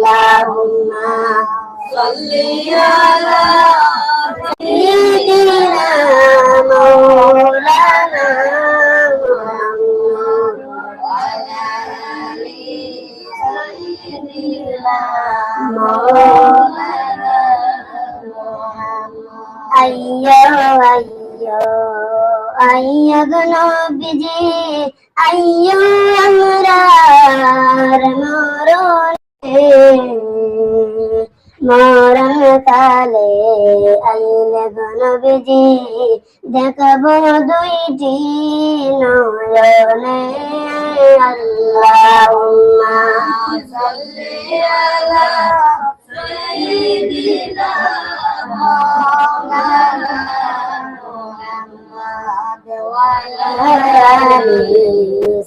اللهم صل على سيدنا مولانا محمد وعلى آل سيدنا مولانا محمد أيوه أيوه أيوه نبجي أيوه أمرأ মরণ কালে আইলে গণবিজি দেখব দুইটি নয়নে। আল্লাহুম্মা সাল্লি আলা সাইয়্যিদিনা মাওলানা মুহাম্মদ ওয়া আলা আলি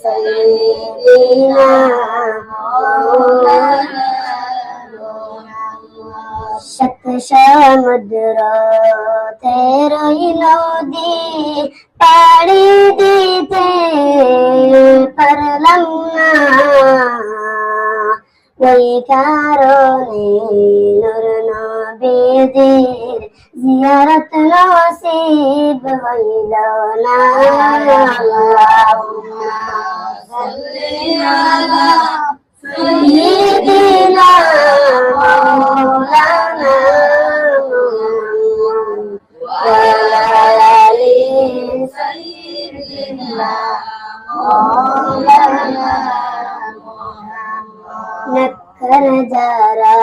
সাইয়্যিদিনা সমুদ্র তেরোই নদী পাড়ি দিতে পারলাম না। ওই কারণে নুর নবীদের জিয়ারত নসিব হইল না। আল্লাহুম্মা সাল্লি আলা নক্ষর যারা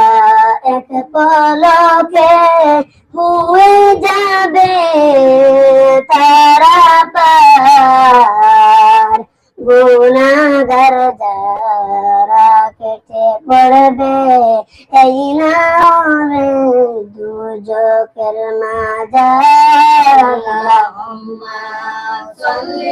এক পলকে হুয়ে যাবে পড়বে এই নামে দুজকের মাজার। আল্লাহুম্মা সাল্লি